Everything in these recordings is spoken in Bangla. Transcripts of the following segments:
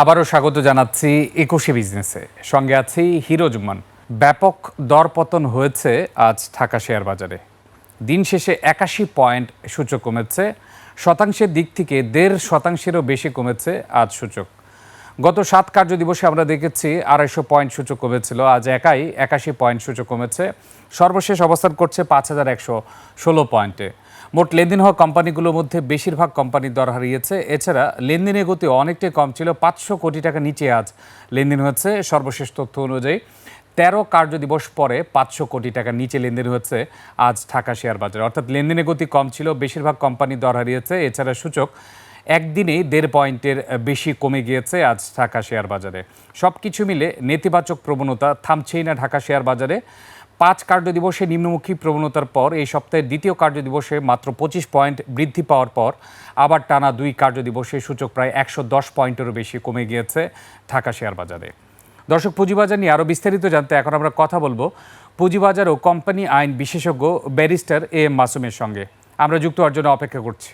আবারও স্বাগত জানাচ্ছি একুশে বিজনেসে। সঙ্গে আছি হিরো জুম্মান। ব্যাপক দরপতন হয়েছে আজ ঢাকা শেয়ার বাজারে। দিন শেষে একাশি পয়েন্ট সূচক কমেছে। শতাংশের দিক থেকে দেড় শতাংশেরও বেশি কমেছে আজ সূচক। গত সাত কার্য দিবসে আমরা দেখেছি আড়াইশো পয়েন্ট সূচক কমেছিল। আজ একাই একাশি পয়েন্ট সূচক কমেছে। সর্বশেষ অবস্থান করছে পাঁচ হাজার একশো ষোলো পয়েন্টে। মোট লেনদেন হওয়া কোম্পানিগুলোর মধ্যে বেশিরভাগ কোম্পানির দর হারিয়েছে। এছাড়া লেনদেনের গতি অনেকটাই কম ছিল, পাঁচশো কোটি টাকা নিচে আজ লেনদেন হচ্ছে। সর্বশেষ তথ্য অনুযায়ী তেরো কার্য দিবস পরে পাঁচশো কোটি টাকা নিচে লেনদেন হচ্ছে আজ ঢাকা শেয়ার বাজারে। অর্থাৎ লেনদেনের গতি কম ছিল, বেশিরভাগ কোম্পানির দর হারিয়েছে। এছাড়া সূচক একদিনেই দেড় পয়েন্টের বেশি কমে গিয়েছে আজ ঢাকা শেয়ার বাজারে। সব কিছু মিলে নেতিবাচক প্রবণতা থামছেই না ঢাকা শেয়ার বাজারে। পাঁচ কার্য দিবসে নিম্নমুখী প্রবণতার পর এই সপ্তাহের দ্বিতীয় কার্য দিবসে মাত্র পঁচিশ পয়েন্ট বৃদ্ধি পাওয়ার পর আবার টানা দুই কার্য দিবসে সূচক প্রায় একশো দশ পয়েন্টেরও বেশি কমে গিয়েছে ঢাকা শেয়ার বাজারে দর্শক, পুঁজিবাজার নিয়ে আরও বিস্তারিত জানতে এখন আমরা কথা বলব পুঁজিবাজার ও কোম্পানি আইন বিশেষজ্ঞ ব্যারিস্টার এ এম মাসুমের সঙ্গে। আমরা যুক্ত হওয়ার জন্য অপেক্ষা করছি।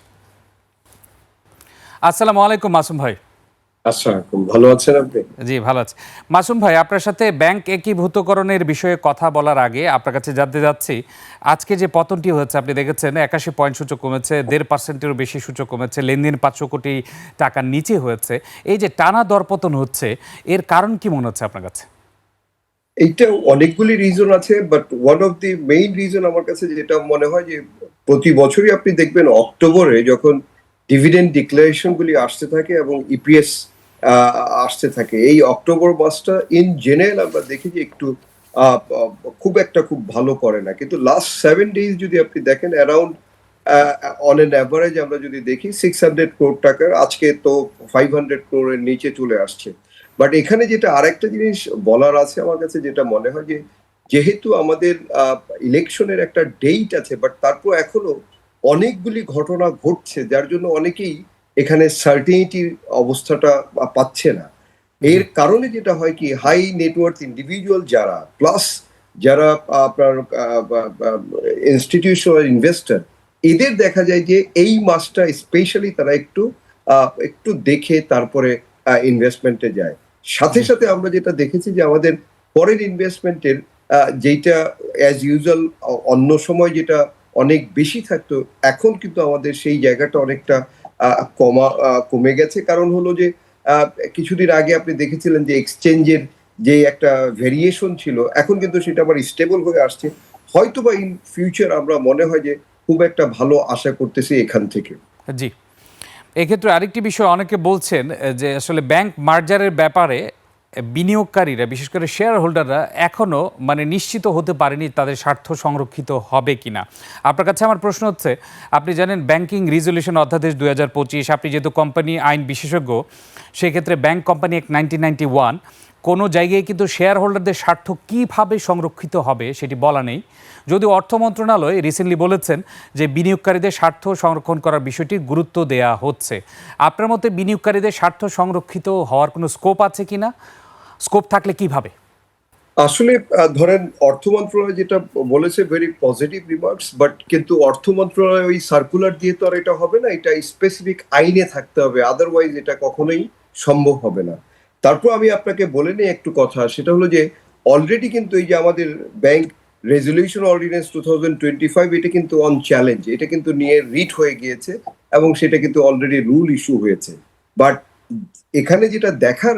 আসসালামু আলাইকুম মাসুম ভাই। আসসালাম ভালো আছেন আপনি? জি ভালো আছে। মাসুম ভাই আপনার সাথে ব্যাংক একীভূতকরণের বিষয়ে কথা বলার আগে আপনার কাছে জানতে যাচ্ছি আজকে যে পতনটি হয়েছে আপনি দেখেছেন একাশি পয়েন্ট সূচক কমেছে দেড় পার্সেন্টেরও বেশি সূচক কমেছে লেনদেন পাঁচশো কোটি টাকার নিচে হয়েছে। এই যে টানা দরপতন হচ্ছে এর কারণ কি মনে হচ্ছে আপনার কাছে? এইটা অনেকগুলি রিজন আছে but one of the main reason আমার কাছে যেটা মনে হয় যে প্রতি বছরই আপনি দেখবেন অক্টোবরে যখন ডিভিডেন্ড ডিক্লারেশন গুলি আসতে থাকে এবং ইপিএস আসতে থাকে। এই অক্টোবর মাসটা ইন জেনারেল আমরা দেখি যে একটু খুব একটা খুব ভালো করে না। কিন্তু লাস্ট সেভেন ডেজ যদি আপনি দেখেন অ্যারাউন্ড অন এন অ্যাভারেজ আমরা যদি দেখি সিক্স হান্ড্রেড ক্রোড টাকার, আজকে তো ফাইভ হান্ড্রেড ক্রোড়ের নিচে চলে আসছে। বাট এখানে যেটা আরেকটা জিনিস বলার আছে আমার কাছে, যেটা মনে হয় যে, যেহেতু আমাদের ইলেকশনের একটা ডেট আছে বাট তারপর এখনও অনেকগুলি ঘটনা ঘটছে, যার জন্য অনেকেই এখানে সার্টিনিটির অবস্থাটা পাচ্ছে না। এর কারণে যেটা হয় কি হাই নেটওয়ার্থ ইন্ডিভিজুয়াল যারা প্লাস যারা আপনার ইনস্টিটিউশনাল ইনভেস্টর এদের দেখা যায় যে এই মাসটা স্পেশালি তারা একটু একটু দেখে তারপরে ইনভেস্টমেন্টে যায়। সাথে সাথে আমরা যেটা দেখেছি যে আমাদের ফরেন ইনভেস্টমেন্টের যেটা অ্যাজ ইউজুয়াল অন্য সময় যেটা অনেক বেশি থাকতো এখন কিন্তু আমাদের সেই জায়গাটা অনেকটা কমা কমে গেছে। কারণ হলো যে কিছুদিন আগে আপনি দেখেছিলেন যে এক্সচেঞ্জের যে একটা ভেরিয়েশন ছিল, এখন কিন্তু সেটা আবার স্টেবল হয়ে আসছে। হয়তো বা ইন ফিউচার আমরা মনে হয় যে খুব একটা ভালো আশা করতেছি এখান থেকে। জি। এক্ষেত্রে আরেকটি বিষয় অনেকে বলছেন যে আসলে ব্যাংক মার্জারের ব্যাপারে বিনিয়োগকারীরা, বিশেষ করে শেয়ার হোল্ডাররা এখনও মানে নিশ্চিত হতে পারেনি তাদের স্বার্থ সংরক্ষিত হবে কিনা। আপনার কাছে আমার প্রশ্ন হচ্ছে, আপনি জানেন ব্যাংকিং রিজলিউশন অধ্যাদেশ দুই হাজার পঁচিশ, আপনি যেহেতু কোম্পানি আইন বিশেষজ্ঞ, সেক্ষেত্রে ব্যাংক কোম্পানি এক নাইনটিন নাইনটি ওয়ান কোনো জায়গায় কিন্তু শেয়ার হোল্ডারদের স্বার্থ কীভাবে সংরক্ষিত হবে সেটি বলা নেই। যদিও অর্থ মন্ত্রণালয় রিসেন্টলি বলেছেন যে বিনিয়োগকারীদের স্বার্থ সংরক্ষণ করার বিষয়টি গুরুত্ব দেয়া হচ্ছে। আপনার মতে বিনিয়োগকারীদের স্বার্থ সংরক্ষিত হওয়ার কোনো স্কোপ আছে কিনা? স্কোপ থাকলে কীভাবে আসলে ধরেন অর্থ মন্ত্রণালয় যেটা বলেছে ভেরি পজিটিভ রিমার্কস বাট কিন্তু অর্থ মন্ত্রণালয় ওই সার্কুলার দিয়ে তো আর এটা হবে না, এটা স্পেসিফিক আইনে থাকতে হবে আদারওয়াইজ এটা কখনোই সম্ভব হবে না। তারপর আমি আপনাকে বলে নিই একটু কথা, সেটা হলো যে অলরেডি কিন্তু এই যে আমাদের bank resolution ordinance two thousand twenty five এটা কিন্তু অন চ্যালেঞ্জ এটা কিন্তু নিয়ে রিট হয়ে গিয়েছে, এবং সেটা কিন্তু অলরেডি রুল ইস্যু হয়েছে। বাট এখানে যেটা দেখার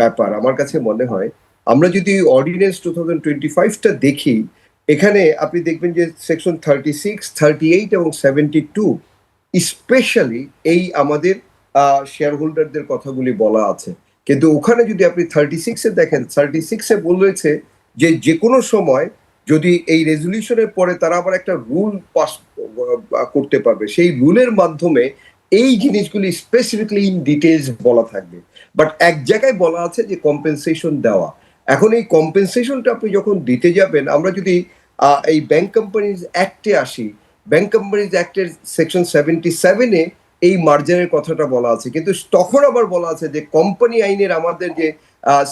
ব্যাপার আমার কাছে মনে হয়, আমরা যদি অর্ডিন্যান্স টু থাউজেন্ড টোয়েন্টি ফাইভটা দেখি, এখানে আপনি দেখবেন যে section thirty six thirty eight এবং সেভেন্টি টু স্পেশালি এই আমাদের শেয়ার হোল্ডারদের কথাগুলি বলা আছে। কিন্তু ওখানে যদি আপনি থার্টি সিক্সে দেখেন থার্টি সিক্সে বলেছে যে যে কোনো সময় যদি এই রেজলিউশনের পরে তারা আবার একটা রুল পাস করতে পারবে। সেই রুলের মাধ্যমে এই জিনিসগুলি স্পেসিফিকলি ইন ডিটেলস বলা থাকবে। বাট এক জায়গায় বলা আছে যে কম্পেনসেশন দেওয়া। এখন এই কম্পেনসেশনটা আপনি যখন দিতে যাবেন, আমরা যদি এই ব্যাংক কোম্পানিজ অ্যাক্টে আসি ব্যাংক কোম্পানিজ অ্যাক্টের সেকশন সেভেন্টি সেভেনে এই মার্জারের কথাটা বলা আছে। কিন্তু তখন আবার বলা আছে যে কোম্পানি আইনের আমাদের যে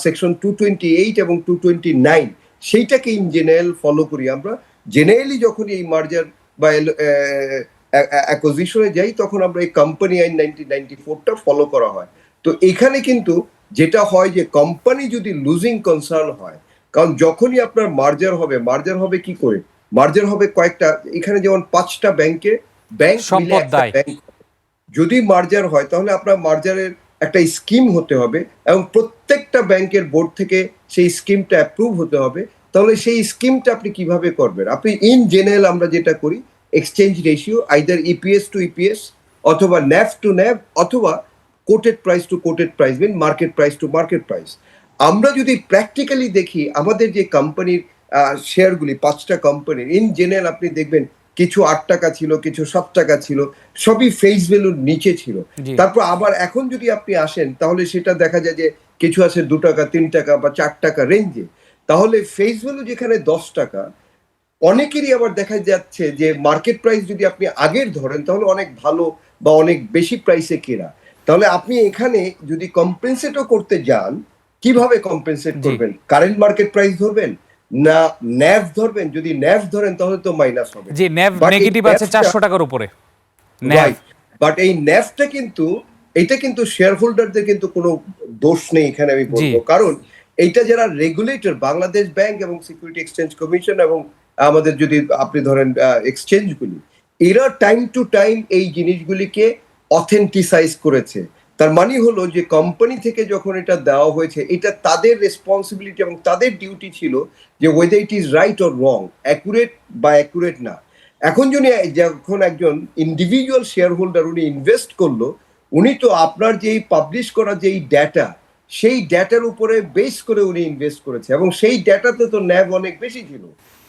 সেকশন টু টোয়েন্টি এইট এবং টু টোয়েন্টি নাইন সেইটাকে ইন জেনারেল ফলো করি। আমরা জেনারেলি যখন এই মার্জার বা অ্যাকোজিশনে যাই তখন আমরা এই কোম্পানি আইন নাইনটিন নাইনটি ফোরটা ফলো করা হয়। তো এখানে কিন্তু যেটা হয় যে কোম্পানি যদি লুজিং কনসার্ন হয় কারণ যখনই আপনার মার্জার হবে মার্জার হবে কি করে? মার্জার হবে কয়েকটা এখানে যেমন পাঁচটা ব্যাংকে ব্যাংক ব্যাংক যদি মার্জার হয় তাহলে আপনার মার্জারের একটা স্কিম হতে হবে এবং প্রত্যেকটা ব্যাংকের বোর্ড থেকে সেই স্কিমটা অ্যাপ্রুভ হতে হবে। তাহলে সেই স্কিমটা আপনি কীভাবে করবেন? আপনি ইন জেনারেল আমরা যেটা করি exchange ratio either EPS to EPS অথবা ন্যাভ টু ন্যাভ অথবা quoted price to quoted price mean market price to market price আমরা যদি প্র্যাকটিক্যালি দেখি আমাদের যে কোম্পানির শেয়ারগুলি পাঁচটা কোম্পানির ইন জেনারেল আপনি দেখবেন কিছু আট টাকা ছিল কিছু সাত টাকা ছিল সবই ফেস ভ্যালুর নিচে ছিল। তারপর আবার এখন যদি আপনি আসেন তাহলে সেটা দেখা যায় যে কিছু আছে দু টাকা তিন টাকা বা চার টাকা রেঞ্জে তাহলে ফেস ভ্যালু যেখানে দশ টাকা অনেকেরই আবার দেখা যাচ্ছে যে মার্কেট প্রাইস যদি আপনি আগের ধরেন তাহলে অনেক ভালো বা অনেক বেশি প্রাইসে কেনা। তাহলে আপনি এখানে যদি কম্পেনসেটও করতে যান কীভাবে কম্পেনসেট করবেন? কারেন্ট মার্কেট প্রাইস ধরবেন? না ন্যাভ ধরবেন? যদি ন্যাভ ধরেন তাহলে তো মাইনাস হবে। জি ন্যাভ নেগেটিভ আছে NAV টা- চারশো টাকার উপরে। ন্যাভ বাট এই ন্যাভটা কিন্তু এটা কিন্তু শেয়ার হোল্ডারদের কিন্তু কোনো দোষ নেই এখানে আমি বলব। কারণ এইটা যারা রেগুলেটর বাংলাদেশ ব্যাংক এবং সিকিউরিটি এক্সচেঞ্জ কমিশন এবং আমাদের যদি আপনি ধরেন এক্সচেঞ্জগুলি এরা টাইম টু টাইম এই জিনিসগুলিকে অথেন্টিসাইজ করেছে। তার মানে হলো যে কোম্পানি থেকে যখন এটা দেওয়া হয়েছে, এটা তাদের রেসপন্সিবিলিটি এবং তাদের ডিউটি ছিল যে whether it is right or wrong accurate বা অ্যাকুরেট না। এখন যদি যখন একজন ইন্ডিভিজুয়াল শেয়ার হোল্ডার উনি ইনভেস্ট করল, উনি তো আপনার যেই পাবলিশ করা যেই ডেটা সেই ডেটার উপরে বেস করে উনি ইনভেস্ট করেছে এবং সেই ডেটাতে তো ন্যাব অনেক বেশি ছিল।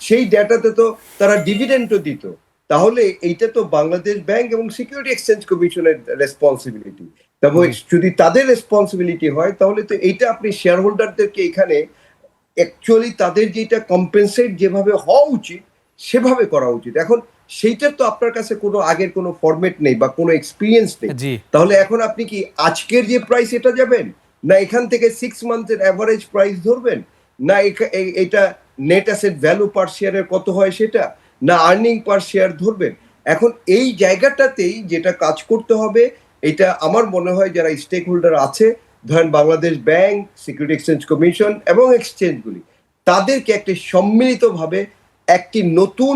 সেই ডেটাতে তো তারা ডিভিডেন্টও দিত। তাহলে এইটা তো বাংলাদেশ ব্যাংক এবং সিকিউরিটি এক্সচেঞ্জ কমিশনের রেসপন্সিবিলিটি তবে যদি তাদের রেসপন্সিবিলিটি হয় তাহলে তো এইটা আপনি শেয়ার হোল্ডারদেরকে এখানে অ্যাকচুয়ালি তাদের যেটা কম্পেনসেট যেভাবে হওয়া উচিত সেভাবে করা উচিত। এখন সেইটার তো আপনার কাছে কোনো আগের কোনো ফরম্যাট নেই বা কোনো এক্সপিরিয়েন্স নেই। তাহলে এখন আপনি কি আজকের যে প্রাইস এটা যাবেন? না এখান থেকে সিক্স মান্থের অ্যাভারেজ প্রাইস ধরবেন? না এটা নেট অ্যাসেট ভ্যালু পার শেয়ারের কত হয় সেটা? না আর্নিং পার শেয়ার ধরবেন। এখন এই জায়গাটাতেই যেটা কাজ করতে হবে, এটা আমার মনে হয় যারা স্টেক হোল্ডার আছে, ধরেন Bangladesh bank security exchange commission এবং এক্সচেঞ্জগুলি তাদেরকে একটি সম্মিলিতভাবে একটি নতুন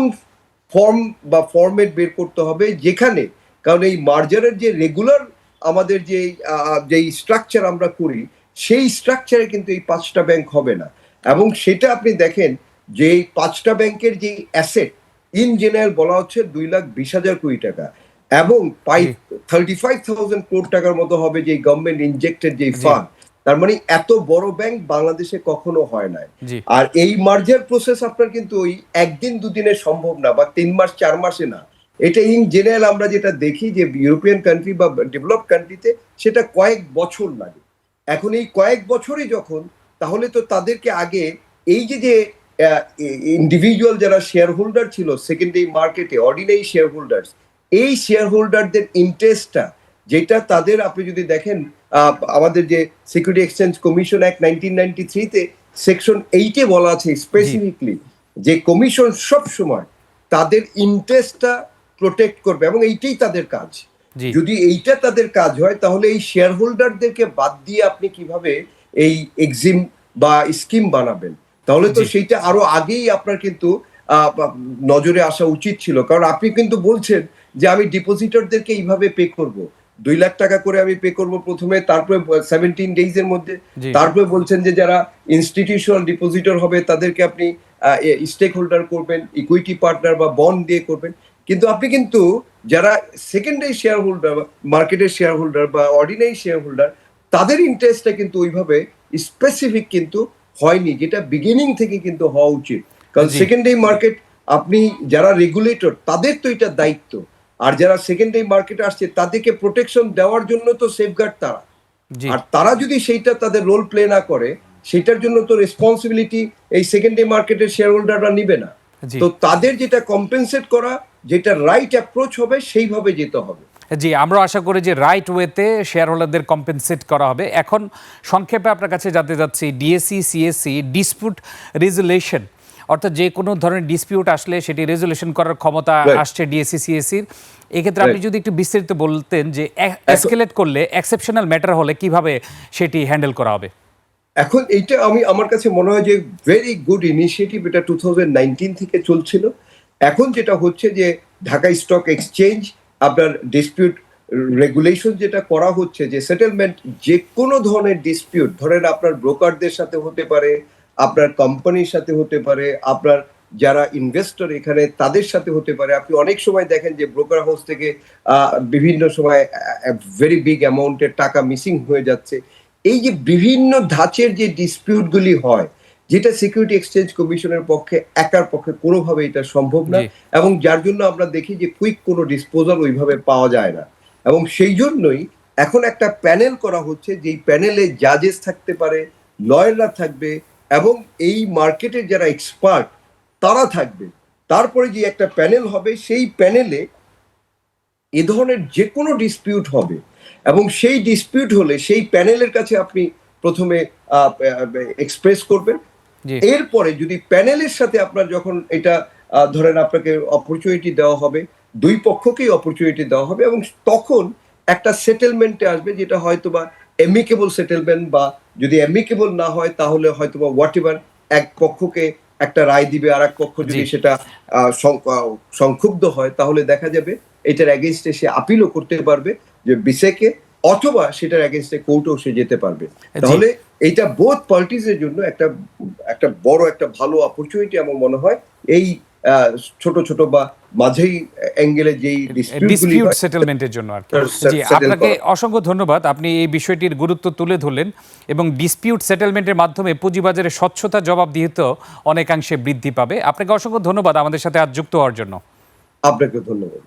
ফর্ম বা ফরম্যাট বের করতে হবে যেখানে, কারণ এই মার্জারের যে রেগুলার আমাদের যে যেই স্ট্রাকচার আমরা করি, সেই স্ট্রাকচারে কিন্তু এই পাঁচটা ব্যাংক হবে না। এবং সেটা আপনি দেখেন যে পাঁচটা ব্যাংকের যে অ্যাসেট ইন জেনারেল বলা হচ্ছে দুই লাখ বিশ হাজার কোটি টাকা এবং থার্টি ফাইভ থাউজেন্ড কোটি টাকার মতো হবে যে গভর্নমেন্ট ইনজেক্টেড যে ফান্ড তার মানে এত বড় ব্যাংক বাংলাদেশে কখনো হয় নাই। আর এই মার্জার প্রসেস আপনার কিন্তু ওই একদিন দুদিনে সম্ভব না বা তিন মাস চার মাসে না। এটা ইন জেনারেল আমরা যেটা দেখি যে ইউরোপিয়ান কান্ট্রি বা ডেভেলপ কান্ট্রিতে সেটা কয়েক বছর লাগে। এখন এই কয়েক বছরই যখন তাহলে তো তাদেরকে আগে এই যে যে ইন্ডিভিজুয়াল যারা শেয়ার হোল্ডার ছিল সেকেন্ডারি মার্কেটে অর্ডিনারি শেয়ার হোল্ডার এই শেয়ার হোল্ডারদের ইন্টারেস্টটা যেটা তাদের আপনি যদি দেখেন আমাদের যে security exchange commission act nineteen ninety থ্রিতে সেকশন এইটে বলা আছে স্পেসিফিকলি যে কমিশন সব সময় তাদের ইন্টারেস্টটা প্রোটেক্ট করবে এবং এইটাই তাদের কাজ। যদি এইটা তাদের কাজ হয় তাহলে এই শেয়ার হোল্ডারদেরকে বাদ দিয়ে আপনি কীভাবে এই এক্সিম বা স্কিম বানাবেন। তাহলে তো সেইটা আরও আগেই আপনার কিন্তু আহ, নজরে আসা উচিত ছিল। কারণ আপনি কিন্তু বলছেন যে আমি ডিপোজিটরদেরকে এইভাবে পে করব। দুই লাখ টাকা করে আমি পে করব প্রথমে তারপরে সেভেন্টিন ডেইজ এর মধ্যে। তারপরে বলছেন যে যারা ইনস্টিটিউশনাল ডিপোজিটর হবে তাদেরকে আপনি স্টেক হোল্ডার করবেন ইকুইটি পার্টনার বা বন্ড দিয়ে করবেন। কিন্তু আপনি কিন্তু যারা সেকেন্ডারি শেয়ার হোল্ডার মার্কেটের শেয়ার হোল্ডার বা অর্ডিনারি শেয়ার হোল্ডার তাদের ইন্টারেস্টটা কিন্তু ওইভাবে স্পেসিফিক কিন্তু হয়নি যেটা বিগিনিং থেকে কিন্তু হওয়া উচিত। কারণ। সেকেন্ডারি মার্কেট আপনি যারা রেগুলেটর তাদের তো এটা দায়িত্ব। আর যারা সেকেন্ডারি মার্কেটে আসছে তাদেরকে প্রোটেকশন দেওয়ার জন্য তো সেফগার্ড তারা। আর তারা যদি সেইটা তাদের রোল প্লে না করে সেটার জন্য তো রেসপন্সিবিলিটি এই সেকেন্ডারি মার্কেটের শেয়ার হোল্ডাররা নিবে না। তো তাদের যেটা কম্পেনসেট করা যেটা রাইট অ্যাপ্রোচ হবে সেইভাবে যেতে হবে। জি আমরা আশা করি যে রাইট ওয়েতে শেয়ার হোল্ডারদের কম্পেনসেট করা হবে। এখন সংক্ষেপে আপনার কাছে জানতে যাচ্ছি ডিএসসি সিএসসি ডিসপিউট রেজুলেশন অর্থাৎ যে কোনো ধরনের ডিসপিউট আসলে সেটি রেজলিউশন করার ক্ষমতা. আসছে ডিএসসিসিএসির এক্ষেত্রে আপনি যদি একটু বিস্তারিত বলতেন যে এসকেলেট করলে এক্সেপশনাল ম্যাটার হলে কীভাবে সেটি হ্যান্ডেল করা হবে? এখন এইটা আমি আমার কাছে মনে হয় যে ভেরি গুড ইনিশিয়েটিভ এটা টু থেকে চলছিল। এখন যেটা হচ্ছে যে ঢাকা স্টক এক্সচেঞ্জ আপনার ডিসপিউট রেগুলেশন যেটা করা হচ্ছে, যে সেটেলমেন্ট যে কোনো ধরনের ডিসপিউট ধরেন আপনার ব্রোকারদের সাথে হতে পারে, আপনার কোম্পানির সাথে হতে পারে, আপনার যারা ইনভেস্টর এখানে তাদের সাথে হতে পারে। আপনি অনেক সময় দেখেন যে ব্রোকার হাউস থেকে বিভিন্ন সময় ভেরি বিগ অ্যামাউন্টের টাকা মিসিং হয়ে যাচ্ছে। এই যে বিভিন্ন ধাঁচের যে ডিসপিউটগুলি হয় যেটা সিকিউরিটি এক্সচেঞ্জ কমিশনের পক্ষে একার পক্ষে কোনোভাবে এটা সম্ভব না। এবং যার জন্য আমরা দেখি যে কুইক কোনো ডিসপোজাল ওইভাবে পাওয়া যায় না। এবং সেই জন্যই এখন একটা প্যানেল করা হচ্ছে যেই প্যানেলে জাজেস থাকতে পারে লয়াররা থাকবে এবং এই মার্কেটের যারা এক্সপার্ট তারা থাকবে। তারপরে যে একটা প্যানেল হবে সেই প্যানেলে এ ধরনের যে কোনো ডিসপিউট হবে। এবং সেই ডিসপিউট হলে সেই প্যানেলের কাছে আপনি প্রথমে এক্সপ্রেস করবেন। এরপরে যদি প্যানেলের সাথে আপনার যখন এটা ধরেন আপনাকে অপরচুনিটি দেওয়া হবে দুই পক্ষকেই অপরচুনিটি দেওয়া হবে এবং তখন একটা সেটেলমেন্টে আসবে যেটা হয়তো বা এমিকেবল সেটেলমেন্ট বা যদি এমিকেবল না হয় তাহলে হয়তো বা হোয়াট এভার এক পক্ষকে একটা রায় দিবে আর এক পক্ষ যদি সেটা সংক্ষুব্ধ হয় তাহলে দেখা যাবে এটার অ্যাগেনস্টে সে আপিলও করতে পারবে যে বিসেকে অথবা সেটার অ্যাগেনস্টে কোর্টেও সে যেতে পারবে। তাহলে এইটা বোথ পার্টিজের জন্য একটা একটা বড় একটা ভালো অপরচুনিটি আমার মনে হয়। এই ছোট ছোট বা মাঝেই অ্যাঙ্গেলে যেই ডিসপিউট সেটেলমেন্টের জন্য আর জি আপনাকে অসংখ্য ধন্যবাদ। আপনি এই বিষয়টির গুরুত্ব তুলে ধরলেন এবং ডিসপিউট সেটেলমেন্টের মাধ্যমে পুঁজিবাজারে স্বচ্ছতা জবাবদিহিত অনেকাংশে বৃদ্ধি পাবে। আপনাকে অসংখ্য ধন্যবাদ আমাদের সাথে আজ যুক্ত হওয়ার জন্য। আপনাকে ধন্যবাদ।